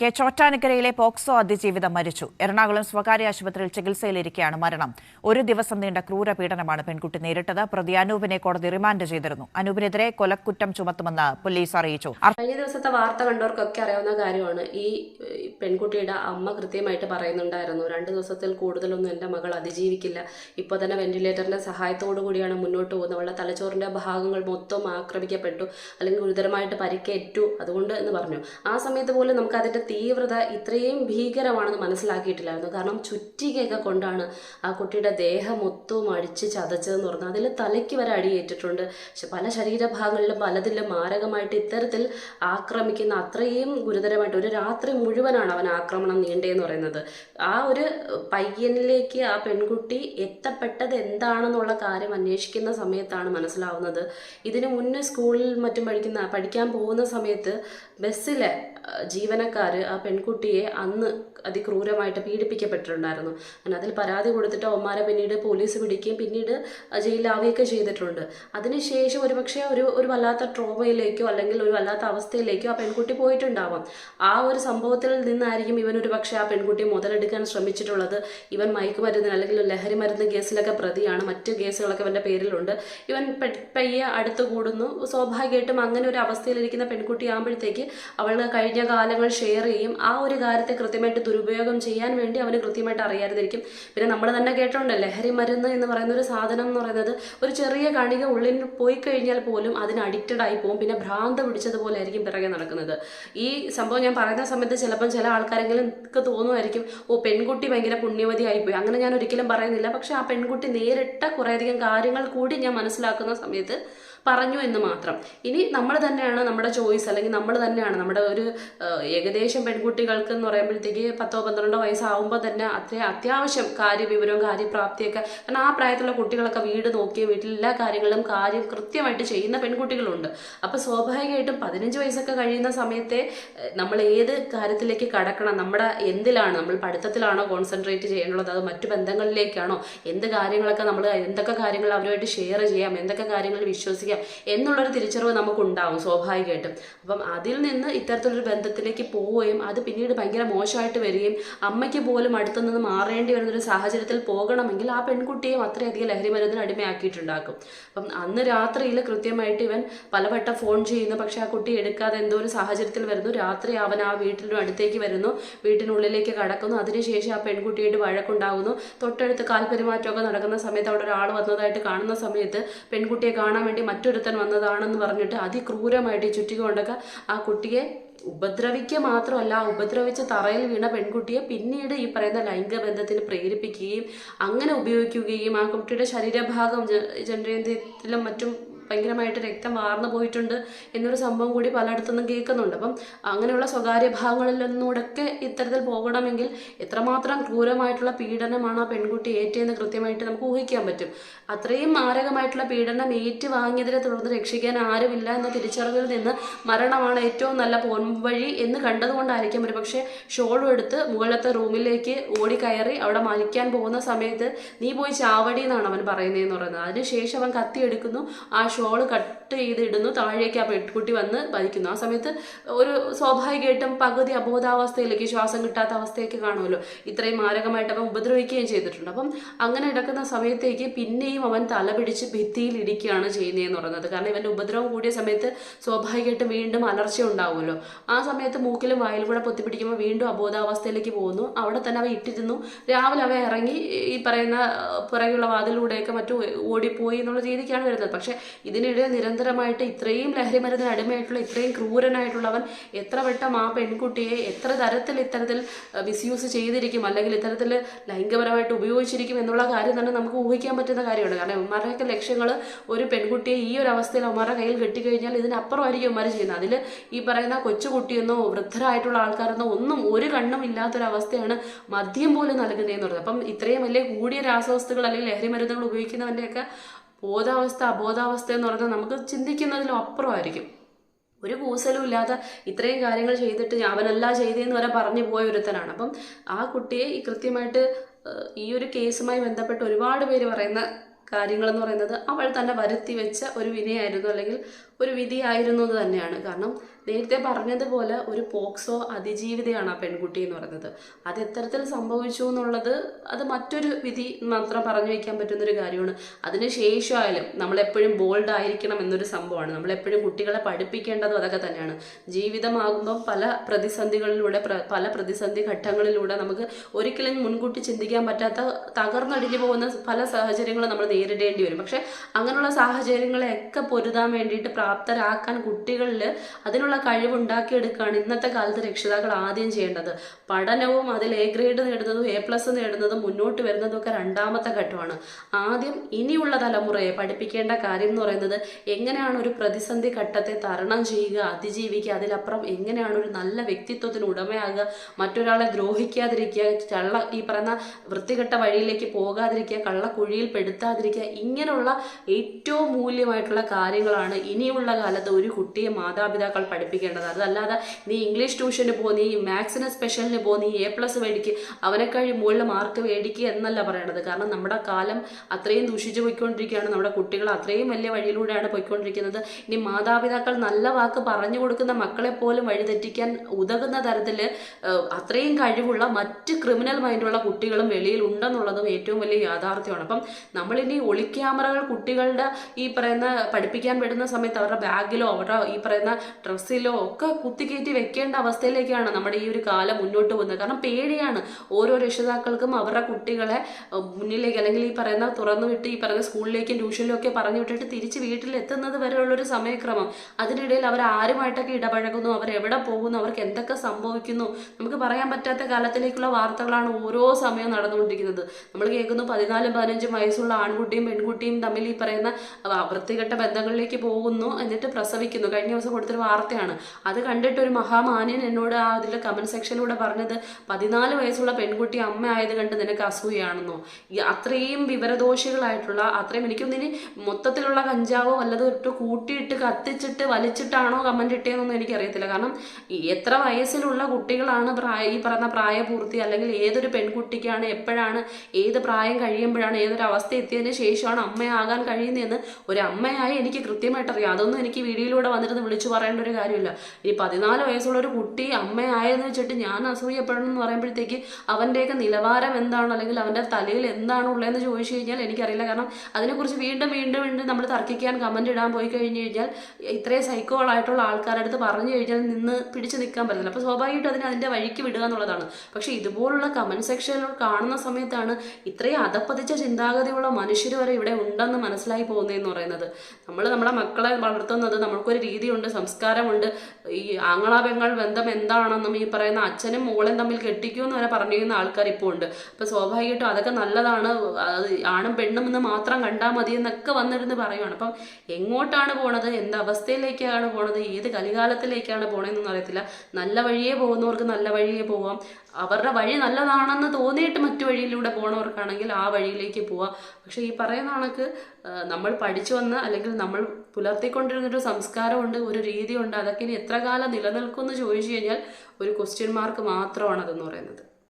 K ചോറ്റാനിക്കരയിലെ POCSO അതിജീവിതം മരിച്ചു. എറണാകുളം സ്വകാര്യ ആശുപത്രിയിൽ ചികിത്സയിലിരിക്കെയാണ് മരണം. ഒരു ദിവസം നീണ്ട ക്രൂരപീഡനമാണ് പെൺകുട്ടി നേരിട്ടത്. പ്രതി അനൂപിനെ കോടതി റിമാൻഡ് ചെയ്തിരുന്നു. അനൂപിനെതിരെ കൊലക്കുറ്റം ചുമത്തുമെന്ന് പോലീസ് അറിയിച്ചു. കഴിഞ്ഞ ദിവസത്തെ വാർത്ത കണ്ടവർക്കൊക്കെ അറിയാവുന്ന കാര്യമാണ്. ഈ പെൺകുട്ടിയുടെ അമ്മ കൃത്യമായിട്ട് പറയുന്നുണ്ടായിരുന്നു. രണ്ട് ദിവസത്തിൽ കൂടുതലൊന്നും എന്റെ മകൾ അതിജീവിക്കില്ല. ഇപ്പോൾ തന്നെ വെന്റിലേറ്ററിന്റെ സഹായത്തോടു കൂടിയാണ് മുന്നോട്ട് പോകുന്നത്. അവളുടെ തലച്ചോറിന്റെ ഭാഗങ്ങൾ മൊത്തം ആക്രമിക്കപ്പെട്ടു. അല്ലെങ്കിൽ ഗുരുതരമായിട്ട് പരിക്കേറ്റു. അതുകൊണ്ട് എന്ന് പറഞ്ഞു. ആ സമയത്ത് പോലും നമുക്ക് അതിന്റെ തീവ്രത ഇത്രയും ഭീകരമാണെന്ന് മനസ്സിലാക്കിയിട്ടില്ലായിരുന്നു. കാരണം ചുറ്റികയൊക്കെ കൊണ്ടാണ് ആ കുട്ടിയുടെ ദേഹം മൊത്തവും അടിച്ച് ചതച്ചതെന്ന് പറഞ്ഞാൽ അതിൽ തലയ്ക്ക് വരെ അടിയേറ്റിട്ടുണ്ട്. പക്ഷെ പല ശരീരഭാഗങ്ങളിലും പലതിലും മാരകമായിട്ട് ഇത്തരത്തിൽ ആക്രമിക്കുന്ന അത്രയും ഗുരുതരമായിട്ട് ഒരു രാത്രി മുഴുവനാണ് അവൻ ആക്രമണം നീണ്ടേന്ന് പറയുന്നത്. ആ ഒരു പയ്യനിലേക്ക് ആ പെൺകുട്ടി എത്തപ്പെട്ടത് എന്താണെന്നുള്ള കാര്യം അന്വേഷിക്കുന്ന സമയത്താണ് മനസ്സിലാവുന്നത്. ഇതിനു മുന്നേ സ്കൂളിൽ മറ്റും പഠിക്കുന്ന പഠിക്കാൻ പോകുന്ന സമയത്ത് ബസ്സിലെ ജീവനക്കാർ ആ പെൺകുട്ടിയെ അന്ന് അതിക്രൂരമായിട്ട് പീഡിപ്പിക്കപ്പെട്ടിട്ടുണ്ടായിരുന്നു. അങ്ങനെ അതിൽ പരാതി കൊടുത്തിട്ട് ഒമാരെ പിന്നീട് പോലീസ് പിടിക്കുകയും പിന്നീട് ജയിലാവുകയൊക്കെ ചെയ്തിട്ടുണ്ട്. അതിനുശേഷം ഒരുപക്ഷെ ഒരു ഒരു വല്ലാത്ത ട്രോമയിലേക്കോ അല്ലെങ്കിൽ ഒരു വല്ലാത്ത അവസ്ഥയിലേക്കോ ആ പെൺകുട്ടി പോയിട്ടുണ്ടാവാം. ആ ഒരു സംഭവത്തിൽ നിന്നായിരിക്കും ഇവൻ ഒരു പക്ഷേ ആ പെൺകുട്ടി മുതലെടുക്കാൻ ശ്രമിച്ചിട്ടുള്ളത്. ഇവൻ മയക്കുമരുന്നിന് അല്ലെങ്കിൽ ലഹരി മരുന്ന് കേസിലൊക്കെ പ്രതിയാണ്. മറ്റ് കേസുകളൊക്കെ ഇവന്റെ പേരിലുണ്ട്. ഇവൻ പയ്യെ അടുത്ത് കൂടുന്നു. സ്വാഭാവികമായിട്ടും അങ്ങനെ ഒരു അവസ്ഥയിലിരിക്കുന്ന പെൺകുട്ടി ആകുമ്പോഴത്തേക്ക് അവളുടെ കഴിഞ്ഞ കാലങ്ങൾ ഷെയർ ചെയ്യും. ആ ഒരു കാര്യത്തെ കൃത്യമായിട്ട് ദുരുപയോഗം ചെയ്യാൻ വേണ്ടി അവന് കൃത്യമായിട്ട് അറിയാതിരിക്കും. പിന്നെ നമ്മൾ തന്നെ കേട്ടോണ്ട് ലഹരി മരുന്ന് എന്ന് പറയുന്ന ഒരു സാധനം എന്ന് പറയുന്നത് ഒരു ചെറിയ കണിക ഉള്ളിൽ പോയി കഴിഞ്ഞാൽ പോലും അതിന് അഡിക്റ്റഡ് ആയി പോകും. പിന്നെ ഭ്രാന്ത പിടിച്ചതുപോലെ ആയിരിക്കും പിറകെ നടക്കുന്നത്. ഈ സംഭവം ഞാൻ പറയുന്ന സമയത്ത് ചിലപ്പം ചില ആൾക്കാരെങ്കിലും തോന്നുമായിരിക്കും ഓ പെൺകുട്ടി ഭയങ്കര പുണ്യവതി ആയിപ്പോയി. അങ്ങനെ ഞാൻ ഒരിക്കലും പറയുന്നില്ല. പക്ഷെ ആ പെൺകുട്ടി നേരിട്ട കുറേയധികം കാര്യങ്ങൾ കൂടി ഞാൻ മനസ്സിലാക്കുന്ന സമയത്ത് പറഞ്ഞു എന്ന് മാത്രം. ഇനി നമ്മൾ തന്നെയാണ് നമ്മുടെ ചോയ്സ് അല്ലെങ്കിൽ നമ്മൾ തന്നെയാണ് നമ്മുടെ ഒരു ഏകദേശം പെൺകുട്ടികൾക്ക് എന്ന് പറയുമ്പോഴത്തേക്ക് പത്തോ പന്ത്രണ്ടോ വയസ്സാവുമ്പോൾ തന്നെ അത്ര അത്യാവശ്യം കാര്യവിവരവും കാര്യപ്രാപ്തിയൊക്കെ. കാരണം ആ പ്രായത്തിലുള്ള കുട്ടികളൊക്കെ വീട് നോക്കിയ വീട്ടിൽ എല്ലാ കാര്യങ്ങളും കാര്യം കൃത്യമായിട്ട് ചെയ്യുന്ന പെൺകുട്ടികളുണ്ട്. അപ്പോൾ സ്വാഭാവികമായിട്ടും പതിനഞ്ച് വയസ്സൊക്കെ കഴിയുന്ന സമയത്തെ നമ്മൾ ഏത് കാര്യത്തിലേക്ക് കടക്കണം നമ്മുടെ എന്തിലാണ് നമ്മൾ പഠിത്തത്തിലാണോ കോൺസെൻട്രേറ്റ് ചെയ്യേണ്ടത് അത് മറ്റു ബന്ധങ്ങളിലേക്കാണോ എന്ത് കാര്യങ്ങളൊക്കെ നമ്മൾ എന്തൊക്കെ കാര്യങ്ങൾ അവരുമായിട്ട് ഷെയർ ചെയ്യാം എന്തൊക്കെ കാര്യങ്ങൾ വിശ്വസിക്കാം എന്നുള്ളൊരു തിരിച്ചറിവ് നമുക്കുണ്ടാവും സ്വാഭാവികമായിട്ടും. അപ്പം അതിൽ നിന്ന് ഇത്തരത്തിലൊരു ബന്ധത്തിലേക്ക് പോവുകയും അത് പിന്നീട് ഭയങ്കര മോശമായിട്ട് വരികയും അമ്മയ്ക്ക് പോലും അടുത്തു നിന്ന് മാറേണ്ടി വരുന്നൊരു സാഹചര്യത്തിൽ പോകണമെങ്കിൽ ആ പെൺകുട്ടിയെയും അത്രയധികം ലഹരി മരുന്നിന് അടിമയാക്കിയിട്ടുണ്ടാക്കും. അപ്പം അന്ന് രാത്രിയിൽ കൃത്യമായിട്ട് ഇവൻ പലവട്ടം ഫോൺ ചെയ്യുന്നു പക്ഷെ ആ കുട്ടി എടുക്കാതെ എന്തോ ഒരു സാഹചര്യത്തിൽ വരുന്നു. രാത്രി അവൻ ആ വീട്ടിലും അടുത്തേക്ക് വരുന്നു വീട്ടിനുള്ളിലേക്ക് കടക്കുന്നു. അതിനുശേഷം ആ പെൺകുട്ടിയുടെ വഴക്കുണ്ടാകുന്നു തൊട്ടടുത്ത് കാൽപെരുമാറ്റമൊക്കെ നടക്കുന്ന സമയത്ത് അവിടെ ഒരാൾ വന്നതായിട്ട് കാണുന്ന സമയത്ത് പെൺകുട്ടിയെ കാണാൻ വേണ്ടി മറ്റൊരുത്തൻ വന്നതാണെന്ന് പറഞ്ഞിട്ട് അതിക്രൂരമായിട്ട് ഈ കൊണ്ടൊക്കെ ആ കുട്ടിയെ ഉപദ്രവിക്കുക മാത്രമല്ല ഉപദ്രവിച്ച് തറയിൽ വീണ പെൺകുട്ടിയെ പിന്നീട് ഈ പറയുന്ന ലൈംഗിക ബന്ധത്തിന് പ്രേരിപ്പിക്കുകയും അങ്ങനെ ഉപയോഗിക്കുകയും ആ കുട്ടിയുടെ ശരീരഭാഗം ജ- ജനനേന്ദ്രിയത്തിലും മറ്റും ഭയങ്കരമായിട്ട് രക്തം വാർന്നു പോയിട്ടുണ്ട് എന്നൊരു സംഭവം കൂടി പലയിടത്തുനിന്നും കേൾക്കുന്നുണ്ട്. അപ്പം അങ്ങനെയുള്ള സ്വകാര്യ ഭാഗങ്ങളിൽ നിന്നൂടെയൊക്കെ ഇത്തരത്തിൽ പോകണമെങ്കിൽ എത്രമാത്രം ക്രൂരമായിട്ടുള്ള പീഡനമാണ് ആ പെൺകുട്ടി ഏറ്റെന്ന് കൃത്യമായിട്ട് നമുക്ക് ഊഹിക്കാൻ പറ്റും. അത്രയും മാരകമായിട്ടുള്ള പീഡനം ഏറ്റു വാങ്ങിയതിനെ തുടർന്ന് രക്ഷിക്കാൻ ആരുമില്ല എന്ന തിരിച്ചറിവിൽ നിന്ന് മരണമാണ് ഏറ്റവും നല്ല പോംവഴി എന്ന് കണ്ടതുകൊണ്ടായിരിക്കും. ഒരു പക്ഷേ ഷോളും എടുത്ത് മുകളിലത്തെ റൂമിലേക്ക് ഓടിക്കയറി അവിടെ മരിക്കാൻ പോകുന്ന സമയത്ത് നീ പോയി ചാവടി എന്നാണ് അവൻ പറയുന്നതെന്ന് പറയുന്നത്. അതിനുശേഷം അവൻ കത്തിയെടുക്കുന്നു ആ ഷോൾ കട്ട് ചെയ്ത് ഇടുന്നു താഴേക്ക് ആ പെൺകുട്ടി വന്ന് വലിക്കുന്നു ആ സമയത്ത് ഒരു സ്വാഭാവികമായിട്ടും പകുതി അബോധാവസ്ഥയിലേക്ക് ശ്വാസം കിട്ടാത്ത അവസ്ഥയൊക്കെ കാണുമല്ലോ. ഇത്രയും മാരകമായിട്ട് അവൻ ഉപദ്രവിക്കുകയും ചെയ്തിട്ടുണ്ട്. അപ്പം അങ്ങനെ ഇടക്കുന്ന സമയത്തേക്ക് പിന്നെയും അവൻ തല പിടിച്ച് ഭിത്തിയിൽ ഇരിക്കുകയാണ് ചെയ്യുന്നതെന്ന് പറയുന്നത്. കാരണം ഇവന്റെ ഉപദ്രവം കൂടിയ സമയത്ത് സ്വാഭാവികമായിട്ടും വീണ്ടും അലർച്ച ഉണ്ടാവുമല്ലോ. ആ സമയത്ത് മൂക്കിലും വായിലും കൂടെ പൊത്തിപ്പിടിക്കുമ്പോൾ വീണ്ടും അബോധാവസ്ഥയിലേക്ക് പോകുന്നു. അവിടെ തന്നെ അവ ഇട്ടിരുന്നു. രാവിലെ അവ ഇറങ്ങി ഈ പറയുന്ന പുറകെയുള്ള വാതിലൂടെയൊക്കെ മറ്റു ഓടിപ്പോയി എന്നുള്ള രീതിക്കാണ് വരുന്നത്. പക്ഷെ ഇതിനിടെ നിരന്തരമായിട്ട് ഇത്രയും ലഹരി മരുന്നിന് അടിമയായിട്ടുള്ള ഇത്രയും ക്രൂരനായിട്ടുള്ളവൻ എത്ര വട്ടം ആ പെൺകുട്ടിയെ എത്ര തരത്തിൽ ഇത്തരത്തിൽ മിസ്യൂസ് ചെയ്തിരിക്കും അല്ലെങ്കിൽ ഇത്തരത്തിൽ ലൈംഗികപരമായിട്ട് ഉപയോഗിച്ചിരിക്കും എന്നുള്ള കാര്യം തന്നെ നമുക്ക് ഊഹിക്കാൻ പറ്റുന്ന കാര്യമാണ്. കാരണം ഉമ്മാരുടെയൊക്കെ ലക്ഷ്യങ്ങൾ ഒരു പെൺകുട്ടിയെ ഈ ഒരു അവസ്ഥയിൽ ഉമ്മാരുടെ കയ്യിൽ കെട്ടിക്കഴിഞ്ഞാൽ ഇതിനപ്പുറമായിരിക്കും ഉമ്മാർ ചെയ്യുന്നത്. അതിൽ ഈ പറയുന്ന കൊച്ചുകുട്ടിയെന്നോ വൃദ്ധരായിട്ടുള്ള ആൾക്കാരെന്നോ ഒന്നും ഒരു കണ്ണും ഇല്ലാത്തൊരവസ്ഥയാണ് മദ്യം പോലും നൽകുന്നതെന്ന് പറയുന്നത്. അപ്പം ഇത്രയും വലിയ കൂടിയ രാസവസ്തുക്കൾ അല്ലെങ്കിൽ ലഹരി മരുന്നുകൾ ഉപയോഗിക്കുന്നവന്റെയൊക്കെ ബോധാവസ്ഥ അബോധാവസ്ഥ എന്ന് പറയുന്നത് നമുക്ക് ചിന്തിക്കുന്നതിലും അപ്പുറമായിരിക്കും. ഒരു കൂസലും ഇല്ലാതെ ഇത്രയും കാര്യങ്ങൾ ചെയ്തിട്ട് അവനല്ല ചെയ്തതെന്ന് വരെ പറഞ്ഞു പോയ ഒരുത്തനാണ്. അപ്പം ആ കുട്ടിയെ ഈ കൃത്യമായിട്ട് ഈ ഒരു കേസുമായി ബന്ധപ്പെട്ട് ഒരുപാട് പേര് പറയുന്ന കാര്യങ്ങളെന്ന് പറയുന്നത് അവൾ തന്നെ വരുത്തി വെച്ച ഒരു വിനയായിരുന്നു. അല്ലെങ്കിൽ ഒരു വിധിയായിരുന്നു എന്ന് തന്നെയാണ്. കാരണം നേരത്തെ പറഞ്ഞതുപോലെ ഒരു പോക്സോ അതിജീവിതയാണ് ആ പെൺകുട്ടി എന്ന് പറയുന്നത്. അത് എത്തരത്തിൽ സംഭവിച്ചു എന്നുള്ളത് അത് മറ്റൊരു വിധി മാത്രം പറഞ്ഞു വയ്ക്കാൻ പറ്റുന്നൊരു കാര്യമാണ്. അതിന് ശേഷമായാലും നമ്മളെപ്പോഴും ബോൾഡ് ആയിരിക്കണം എന്നൊരു സംഭവമാണ്. നമ്മളെപ്പോഴും കുട്ടികളെ പഠിപ്പിക്കേണ്ടതും അതൊക്കെ തന്നെയാണ്. ജീവിതമാകുമ്പം പല പ്രതിസന്ധികളിലൂടെ പല പ്രതിസന്ധി ഘട്ടങ്ങളിലൂടെ നമുക്ക് ഒരിക്കലും മുൻകൂട്ടി ചിന്തിക്കാൻ പറ്റാത്ത തകർന്നടിഞ്ഞു പോകുന്ന പല സാഹചര്യങ്ങളും നമ്മൾ നേരിടേണ്ടി വരും. പക്ഷെ അങ്ങനെയുള്ള സാഹചര്യങ്ങളെയൊക്കെ പൊരുതാൻ വേണ്ടിയിട്ട് പ്രാപ്തരാക്കാൻ കുട്ടികളിൽ അതിനുള്ള കഴിവുണ്ടാക്കിയെടുക്കുകയാണ് ഇന്നത്തെ കാലത്ത് രക്ഷിതാക്കൾ ആദ്യം ചെയ്യേണ്ടത്. പഠനവും അതിൽ എ ഗ്രേഡ് നേടുന്നതും എ പ്ലസ് നേടുന്നതും മുന്നോട്ട് വരുന്നതും ഒക്കെ രണ്ടാമത്തെ ഘട്ടമാണ്. ആദ്യം ഇനിയുള്ള തലമുറയെ പഠിപ്പിക്കേണ്ട കാര്യം എന്ന് പറയുന്നത് എങ്ങനെയാണ് ഒരു പ്രതിസന്ധി ഘട്ടത്തെ തരണം ചെയ്യുക അതിജീവിക്കുക അതിലപ്പുറം എങ്ങനെയാണ് ഒരു നല്ല വ്യക്തിത്വത്തിന് ഉടമയാകുക മറ്റൊരാളെ ദ്രോഹിക്കാതിരിക്കുക കള്ള ഈ പറയുന്ന വൃത്തികെട്ട വഴിയിലേക്ക് പോകാതിരിക്കുക കള്ളക്കുഴിയിൽ പെടുത്താതിരിക്കുക ഇങ്ങനെയുള്ള ഏറ്റവും മൂല്യമായിട്ടുള്ള കാര്യങ്ങളാണ് ഇനിയുള്ള കാലത്ത് ഒരു കുട്ടിയെ മാതാപിതാക്കൾ പഠിപ്പിക്കേണ്ടത് അതല്ലാതെ നീ ഇംഗ്ലീഷ് ട്യൂഷന് പോ നീ മാത്സിന് സ്പെഷ്യലിന് പോ നീ എ പ്ലസ് മേടിക്കുക അവനെക്കാഴി മുകളിൽ മാർക്ക് മേടിക്കുക എന്നല്ല പറയണത്. കാരണം നമ്മുടെ കാലം അത്രയും ദൂഷിച്ചു പോയിക്കൊണ്ടിരിക്കുകയാണ്. നമ്മുടെ കുട്ടികൾ അത്രയും വലിയ വഴിയിലൂടെയാണ് പോയിക്കൊണ്ടിരിക്കുന്നത്. ഇനി മാതാപിതാക്കൾ നല്ല വാക്ക് പറഞ്ഞു കൊടുക്കുന്ന മക്കളെ പോലും വഴിതെറ്റിക്കാൻ ഉതകുന്ന തരത്തിൽ അത്രയും കഴിവുള്ള മറ്റ് ക്രിമിനൽ മൈൻഡുള്ള കുട്ടികളും വെളിയിൽ ഉണ്ടെന്നുള്ളതും ഏറ്റവും വലിയ യാഥാർത്ഥ്യമാണ്. അപ്പം നമ്മളിനി ഒളിക്യാമറകൾ കുട്ടികളുടെ ഈ പറയുന്ന പഠിപ്പിക്കാൻ വിടുന്ന സമയത്ത് അവരുടെ ബാഗിലോ അവരുടെ ഈ പറയുന്ന ഡ്രസ്സിലോ ഒക്കെ കുത്തിക്കയറ്റി വെക്കേണ്ട അവസ്ഥയിലേക്കാണ് നമ്മുടെ ഈ ഒരു കാലം മുന്നോട്ട് പോകുന്നത്. കാരണം പേടിയാണ് ഓരോ രക്ഷിതാക്കൾക്കും അവരുടെ കുട്ടികളെ മുന്നിലേക്ക് അല്ലെങ്കിൽ ഈ പറയുന്ന തുറന്നു വിട്ട് ഈ പറയുന്ന സ്കൂളിലേക്കും ട്യൂഷനിലും ഒക്കെ പറഞ്ഞു വിട്ടിട്ട് തിരിച്ച് വീട്ടിൽ എത്തുന്നത് വരെയുള്ളൊരു സമയക്രമം. അതിനിടയിൽ അവർ ആരുമായിട്ടൊക്കെ ഇടപഴകുന്നു? അവർ എവിടെ പോകുന്നു? അവർക്ക് എന്തൊക്കെ സംഭവിക്കുന്നു? നമുക്ക് പറയാൻ പറ്റാത്ത കാലത്തിലേക്കുള്ള വാർത്തകളാണ് ഓരോ സമയവും നടന്നുകൊണ്ടിരിക്കുന്നത്. നമ്മൾ കേൾക്കുന്നു പതിനാലും പതിനഞ്ചും വയസ്സുള്ള ആൺകുട്ടിയും പെൺകുട്ടിയും തമ്മിൽ ഈ പറയുന്ന വൃത്തികെട്ട ബന്ധങ്ങളിലേക്ക് പോകുന്നു. എന്നിട്ട് പ്രസവിക്കുന്നു. കഴിഞ്ഞ ദിവസം കൊടുത്തൊരു വാർത്തയാണ്. അത് കണ്ടിട്ട് ഒരു മഹാമാന്യൻ എന്നോട് ആ അതിൽ കമന്റ് സെക്ഷനിലൂടെ പറഞ്ഞത് പതിനാല് വയസ്സുള്ള പെൺകുട്ടി അമ്മ ആയത് കണ്ട് നിനക്ക് അസൂയാണെന്നോ? അത്രയും വിവരദോഷികളായിട്ടുള്ള അത്രയും എനിക്കൊന്നിനി മൊത്തത്തിലുള്ള കഞ്ചാവോ വല്ലതും ഇട്ട് കൂട്ടിയിട്ട് കത്തിച്ചിട്ട് വലിച്ചിട്ടാണോ കമന്റ് ഇട്ടേന്നൊന്നും എനിക്കറിയത്തില്ല. കാരണം എത്ര വയസ്സിലുള്ള കുട്ടികളാണ് പ്രായ ഈ പറയുന്ന പ്രായപൂർത്തി അല്ലെങ്കിൽ ഏതൊരു പെൺകുട്ടിക്കാണ് എപ്പോഴാണ് ഏത് പ്രായം കഴിയുമ്പോഴാണ് ഏതൊരു അവസ്ഥ എത്തിയതിന് ശേഷമാണ് അമ്മയാകാൻ കഴിയുന്നതെന്ന് ഒരു അമ്മയായി എനിക്ക് കൃത്യമായിട്ട് അറിയാം അതൊന്നും എനിക്ക് വീഡിയോയിലൂടെ വന്നിരുന്ന് വിളിച്ചു പറയേണ്ട ഒരു കാര്യമില്ല. ഈ പതിനാല് വയസ്സുള്ള ഒരു കുട്ടി അമ്മയായെന്ന് വെച്ചിട്ട് ഞാൻ അസൂയപ്പെടണം എന്ന് പറയുമ്പോഴത്തേക്ക് അവന്റെയൊക്കെ നിലവാരം എന്താണ്? അല്ലെങ്കിൽ അവന്റെ തലയിൽ എന്താണ് ഉള്ളതെന്ന് ചോദിച്ചു കഴിഞ്ഞാൽ എനിക്കറിയില്ല. കാരണം അതിനെക്കുറിച്ച് വീണ്ടും വീണ്ടും വീണ്ടും നമ്മൾ തർക്കിക്കാൻ കമന്റ് ഇടാൻ പോയി കഴിഞ്ഞ് കഴിഞ്ഞാൽ ഇത്രയും സൈക്കോളായിട്ടുള്ള ആൾക്കാരുടെ അടുത്ത് പറഞ്ഞു കഴിഞ്ഞാൽ നിന്ന് പിടിച്ചു നിൽക്കാൻ പറ്റില്ല അപ്പോൾ സ്വാഭാവികമായിട്ട് അതിനെ അതിന്റെ വഴിക്ക് വിടുക എന്നുള്ളതാണ്. പക്ഷേ ഇതുപോലുള്ള കമന്റ് സെക്ഷനിൽ കാണുന്ന സമയത്താണ് ഇത്രയും അതപ്പതിച്ച ചിന്താഗതിയുള്ള മനുഷ്യർ വരെ ഇവിടെ ഉണ്ടെന്ന് മനസ്സിലായി പോകുന്നതെന്ന് പറയുന്നത്. നമ്മൾ നമ്മുടെ മക്കളെ വളർത്തുന്നത് നമ്മൾക്കൊരു രീതിയുണ്ട് സംസ്കാരമുണ്ട്. ഈ ആങ്ങള പെങ്ങൾ ബന്ധം എന്താണെന്നും ഈ പറയുന്ന അച്ഛനും മോളും തമ്മിൽ കെട്ടിക്കുമെന്ന് വരെ പറഞ്ഞിരുന്ന ആൾക്കാർ ഇപ്പോൾ ഉണ്ട്. അപ്പോൾ സ്വാഭാവികമായിട്ടും അതൊക്കെ നല്ലതാണ്. ആണും പെണ്ണും എന്ന് മാത്രം കണ്ടാൽ മതി എന്നൊക്കെ വന്നിരുന്ന് പറയുവാണ്. അപ്പം എങ്ങോട്ടാണ് പോണത്? എന്ത് അവസ്ഥയിലേക്കാണ് പോണത്? ഏത് കലികാലത്തിലേക്കാണ് പോണതെന്നൊന്നും അറിയത്തില്ല. നല്ല വഴിയേ പോകുന്നവർക്ക് നല്ല വഴിയേ പോവാം. അവരുടെ വഴി നല്ലതാണെന്ന് തോന്നിയിട്ട് മറ്റു വഴിയിലൂടെ പോണവർക്കാണെങ്കിൽ ആ വഴിയിലേക്ക് പോവാം. പക്ഷേ ഈ പറയുന്ന കണക്ക് നമ്മൾ പഠിച്ചു വന്ന് അല്ലെങ്കിൽ നമ്മൾ പുലർത്തിക്കൊണ്ടിരുന്നൊരു സംസ്കാരമുണ്ട് ഒരു രീതിയുണ്ട് അതൊക്കെ ഇനി എത്ര കാലം നിലനിൽക്കുമെന്ന് ചോദിച്ചു കഴിഞ്ഞാൽ ഒരു ക്വസ്റ്റ്യൻ മാർക്ക് മാത്രമാണ് അതെന്ന് പറയുന്നത്.